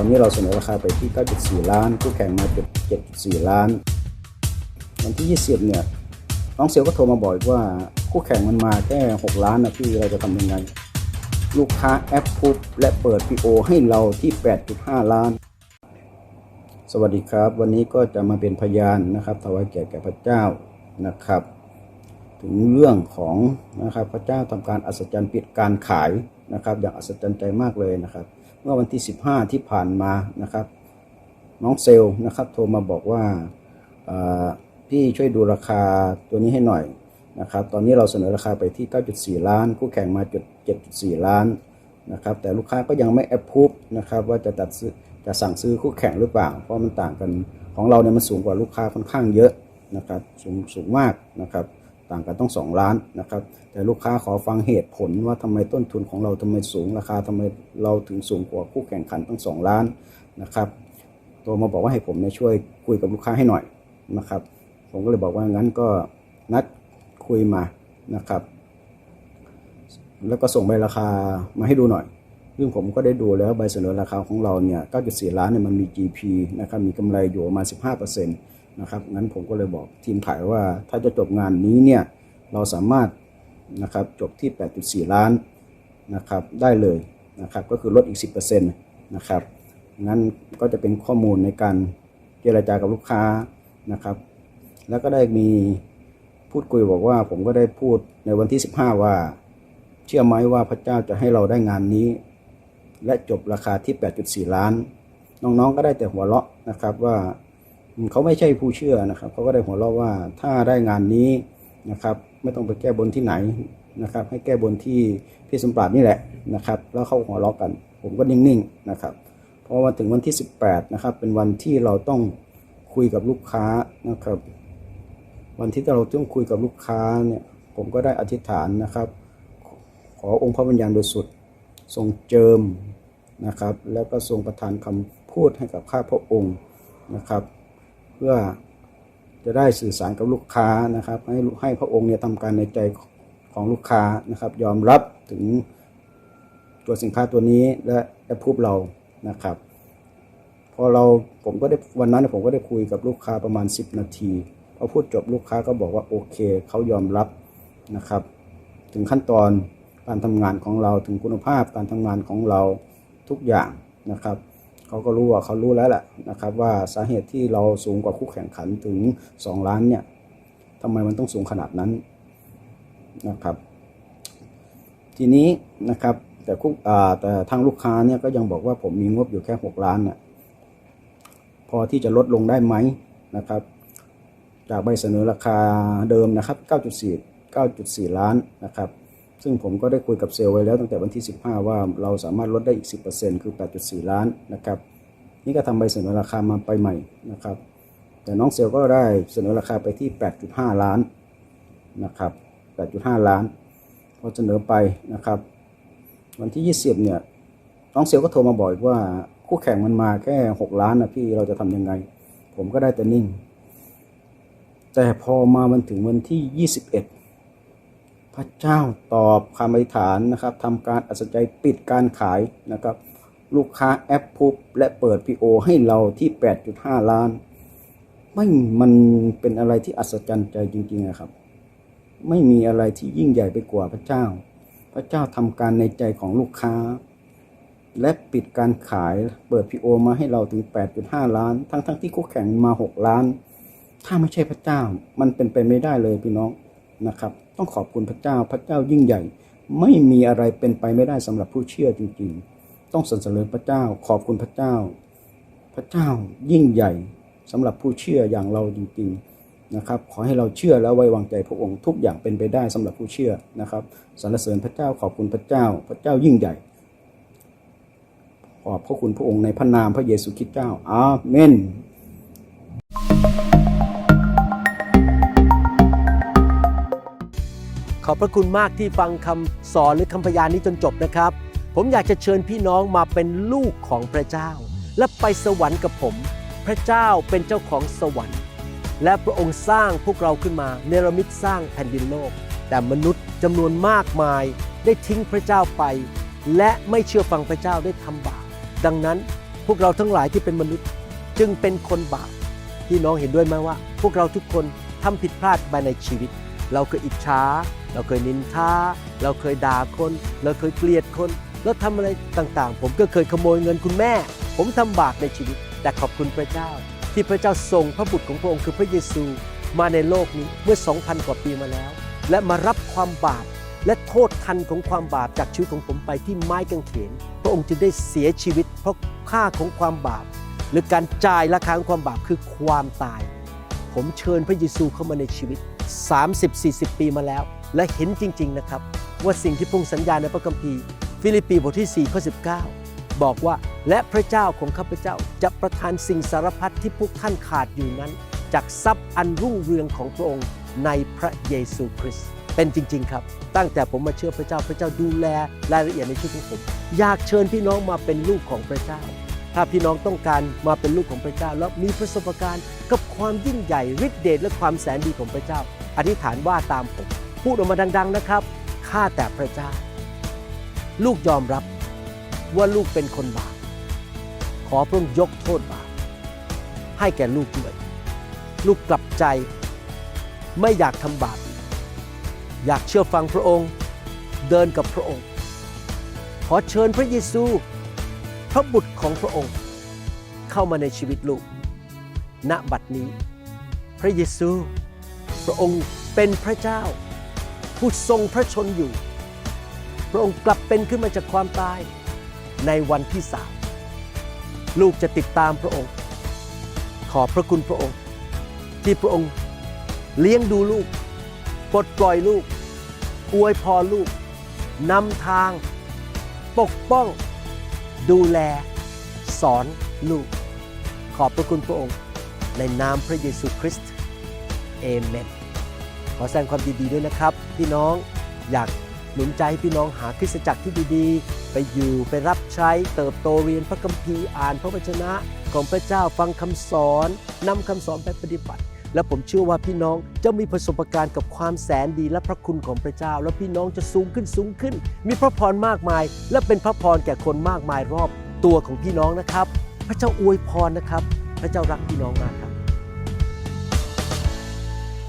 อนนี้เราเสนอราคาไปที่ 9.4 ล้านคู่แข่งมา7.4 ล้าน วันที่ 20 เนี่ย น้องเซลก็โทรมาบอกอีกว่าคู่แข่งมันมาแค่ 6 ล้านนะพี่เราจะทำยังไง ลูกค้าแอปพุบและเปิด PO ให้เราที่ 8.5 ล้าน สวัสดีครับ วันนี้ก็จะมาเป็นพยานนะครับถวายเกียรติแก่พระเจ้านะครับ ถึงเรื่องของนะครับพระเจ้าทำการอัศจรรย์ปิดการขายนะครับ อย่างอัศจรรย์ใจมากเลยนะครับ เมื่อวันที่ 15 ที่ผ่านมานะครับ น้องเซลล์นะครับ โทรมาบอกว่าพี่ช่วยดูราคาตัวนี้ให้หน่อยนะครับ ตอนนี้เราเสนอราคาไปที่ 9.4 ล้าน คู่แข่งมาจุด7.4 ล้านนะครับ แต่ลูกค้าก็ยังไม่แอปพูฟนะครับว่าจะตัดซื้อจะสั่งซื้อคู่แข่งหรือเปล่า เพราะมันต่างกันของเราเนี่ยมันสูงกว่าลูกค้าค่อนข้างเยอะนะครับ สูงสูงมากนะครับ ต่างกันต้อง 2 ล้านนะครับ แต่ลูกค้าขอฟังเหตุผลว่าทำไมต้นทุนของเราทำไมสูง ราคาทำไมเราถึงสูงกว่าคู่แข่งขันตั้ง 2 ล้านนะครับตัวมาบอกว่าให้ผมเนี่ยช่วยคุยกับลูกค้าให้หน่อยนะครับ ผมก็เลยบอกว่างั้นก็นัดคุยมานะครับ แล้วก็ส่งใบราคามาให้ดูหน่อยซึ่งผมก็ได้ดูแล้วใบเสนอราคาของเราเนี่ย 9.4 ล้านเนี่ยมันมี GP นะครับ มีกำไรอยู่ประมาณ 15% นะครับงั้นผมก็เลยบอกทีมขายว่าถ้าจะจบงานนี้เนี่ยเราสามารถนะครับจบที่ 8.4 ล้านนะครับได้เลยนะครับก็คือลดอีก 10%นะครับงั้นก็จะเป็นข้อมูลในการเจรจากับลูกค้านะครับ แล้วก็ได้มีพูดคุยบอกว่าผมก็ได้พูดในวันที่ 15 ว่า เชื่อไหมว่าพระเจ้าจะให้เราได้งานนี้ และจบราคาที่ 8.4 ล้าน น้องๆก็ได้แต่หัวเราะนะครับว่า เขาไม่ใช่ผู้เชื่อนะครับ เขาก็ได้หัวเราะว่าถ้าได้งานนี้นะครับ ไม่ต้องไปแก้บนที่ไหนนะครับ ให้แก้บนที่พี่สมปราดนี่แหละนะครับ แล้วเขาหัวเราะกัน ผมก็นิ่งๆนะครับเพราะว่าถึงวันที่ 18นะครับ เป็นวันที่เราต้องคุยกับลูกค้านะครับ วันที่เราต้องคุยกับลูกค้าเนี่ยผมก็ได้อธิษฐานนะครับ ขอองค์พระวิญญาณบริสุทธิ์ทรงเจิมนะครับ แล้วก็ทรงประทานคำพูดให้กับข้าพระองค์นะครับ พื่อจะได้สื่อสารกับลูกค้านะครับ ให้ให้พระองค์เนี่ยทำการในใจของลูกค้านะครับ ยอมรับถึงตัวสินค้าตัวนี้และและพูดเรานะครับ พอเราผมก็ได้วันนั้นผมก็ได้คุยกับลูกค้าประมาณ 10 นาทีพอพูดจบลูกค้าก็บอกว่าโอเคเขายอมรับนะครับ ถึงขั้นตอนการทำงานของเราถึงคุณภาพการทำงานของเราทุกอย่างนะครับ เขาก็รู้ว่าเขารู้แล้วแหละนะครับว่าสาเหตุที่เราสูงกว่าคู่แข่งขันถึง 2 ล้านเนี่ยทำไมมันต้องสูงขนาดนั้นนะครับ ทีนี้นะครับแต่คู่แต่ทางลูกค้าเนี่ยก็ยังบอกว่าผมมีงบอยู่แค่ 6 ล้านน่ะพอที่จะลดลงได้ไหมนะครับ จากใบเสนอราคาเดิมนะครับ 9.4 9.4 ล้านนะครับ ซึ่งผมก็ได้คุยกับเซลล์ไว้แล้วตั้งแต่วันที่ 15 ว่าเราสามารถลดได้อีก 10%คือ 8.4 ล้านนะครับนี่ก็ทำใบเสนอราคามาไปใหม่นะครับ แต่น้องเซลล์ก็ได้เสนอราคาไปที่ 8.5 ล้านนะครับ 8.5 ล้านพอเสนอไปนะครับ วันที่ 20 เนี่ยน้องเซลล์ก็โทรมาบอกอีกว่าคู่แข่งมันมาแค่ 6 ล้านนะพี่เราจะทำยังไง ผมก็ได้แต่นิ่ง แต่พอมามันถึงวันที่ 21 ระเจ้าตอบคำอธิษฐานนะครับทำการอัศจรรย์ปิดการขายนะครับ ลูกค้าแอปพุบและเปิด PO ให้เราที่ 8.5 ล้าน ไม่มันเป็นอะไรที่อัศจรรย์ใจจริงๆนะครับ ไม่มีอะไรที่ยิ่งใหญ่ไปกว่าพระเจ้า พระเจ้าทำการในใจของลูกค้า และปิดการขายเปิด PO มาให้เราถึง 8.5 ล้าน ทั้งๆที่คู่แข่งมา 6 ล้าน ถ้าไม่ใช่พระเจ้า มันเป็นไปไม่ได้เลยพี่น้องนะครับ ต้องขอบคุณพระเจ้าพระเจ้ายิ่งใหญ่ ไม่มีอะไรเป็นไปไม่ได้สำหรับผู้เชื่อจริงๆ ต้องสรรเสริญพระเจ้า ขอบคุณพระเจ้า พระเจ้ายิ่งใหญ่สำหรับผู้เชื่ออย่างเราจริงๆนะครับขอให้เราเชื่อและไว้วางใจพระองค์ทุกอย่างเป็นไปได้สำหรับผู้เชื่อนะครับสรรเสริญพระเจ้าขอบคุณพระเจ้า พระเจ้ายิ่งใหญ่ขอบพระคุณพระองค์ในพระนามพระเยซูคริสต์เจ้าอาเมน อบพระคุณมากที่ฟังคำสอนหรือคำพยานนี้จนจบนะครับ ผมอยากจะเชิญพี่น้องมาเป็นลูกของพระเจ้า และไปสวรรค์กับผม พระเจ้าเป็นเจ้าของสวรรค์ และพระองค์สร้างพวกเราขึ้นมาเนรมิตสร้างแผ่นดินโลก แต่มนุษย์จำนวนมากมายได้ทิ้งพระเจ้าไป และไม่เชื่อฟังพระเจ้าได้ทำบาปดังนั้นพวกเราทั้งหลายที่เป็นมนุษย์จึงเป็นคนบาปพี่น้องเห็นด้วยไหมว่า พวกเราทุกคนทำผิดพลาดมาในชีวิต เราเคยอิจฉา เราเคยนินทาเราเคยด่าคน เราเคยเกลียดคนแล้วทำอะไรต่างๆ ผมก็เคยขโมยเงินคุณแม่ ผมทำบาปในชีวิต แต่ขอบคุณพระเจ้า ที่พระเจ้าส่งพระบุตรของพระองค์คือพระเยซูมาในโลกนี้เมื่อ 2,000 กว่าปีมาแล้ว และมารับความบาปและโทษทันของความบาปจากชีวิตของผมไปที่ไม้กางเขน พระองค์จึงได้เสียชีวิต เพราะค่าของความบาป หรือการจ่ายราคาของความบาปคือความตาย ผมเชิญพระเยซูเข้ามาในชีวิต 30-40 ปีมาแล้ว และเห็นจริง ๆ นะครับ ว่าสิ่งที่พงค์สัญญาในพระคัมภีร์ ฟิลิปปีบทที่4ข้อ19 บอกว่าและพระเจ้าของข้าพเจ้าจะประทานสิ่งสารพัดที่พวกท่านขาดอยู่นั้น จากทรัพย์อันรุ่งเรืองของพระองค์ในพระเยซูคริสต์เป็นจริง ๆ ครับ ตั้งแต่ผมมาเชื่อพระเจ้าพระเจ้าดูแลรายละเอียดในชีวิตของผมอยากเชิญพี่น้องมาเป็นลูกของพระเจ้า ถ้าพี่น้องต้องการมาเป็นลูกของพระเจ้า แล้วมีประสบการณ์กับความยิ่งใหญ่ฤทธิเดชและความแสนดีของพระเจ้า อธิษฐานว่าตามผม พูดออกมาดัง ๆนะครับ ข้าแต่พระเจ้า ลูกยอมรับว่าลูกเป็นคนบาป ขอพระองค์ยกโทษบาปให้แก่ลูกด้วยลูกกลับใจ ไม่อยากทำบาป อยากเชื่อฟังพระองค์ เดินกับพระองค์ ขอเชิญพระเยซู พระบุตรของพระองค์ เข้ามาในชีวิตลูก ณ บัดนี้ พระเยซู พระองค์เป็นพระเจ้า ผู้ทรงพระชนอยู่ พระองค์กลับเป็นขึ้นมาจากความตายในวันที่สามลูกจะติดตามพระองค์ ขอพระคุณพระองค์ ที่พระองค์เลี้ยงดูลูกปลดปล่อยลูก อวยพรลูกนำทาง ปกป้อง ดูแล สอนลูก ขอบพระคุณพระองค์ ในนามพระเยซูคริสต์เอเมน อแสดงความยินดีด้วยนะครับ พี่น้องอยากหนุนใจให้พี่น้องหาคริสตจักรที่ดีๆ ไปอยู่ไปรับใช้เติบโตเรียนพระคัมภีร์อ่านพระวจนะของพระเจ้าฟังคำสอนนำคำสอนไปปฏิบัติ และผมเชื่อว่าพี่น้องจะมีประสบการณ์กับความแสนดีและพระคุณของพระเจ้า แล้วพี่น้องจะสูงขึ้นสูงขึ้น มีพระพรมากมาย และเป็นพระพรแก่คนมากมายรอบตัวของพี่น้องนะครับ พระเจ้าอวยพรนะครับ พระเจ้ารักพี่น้องมากครับ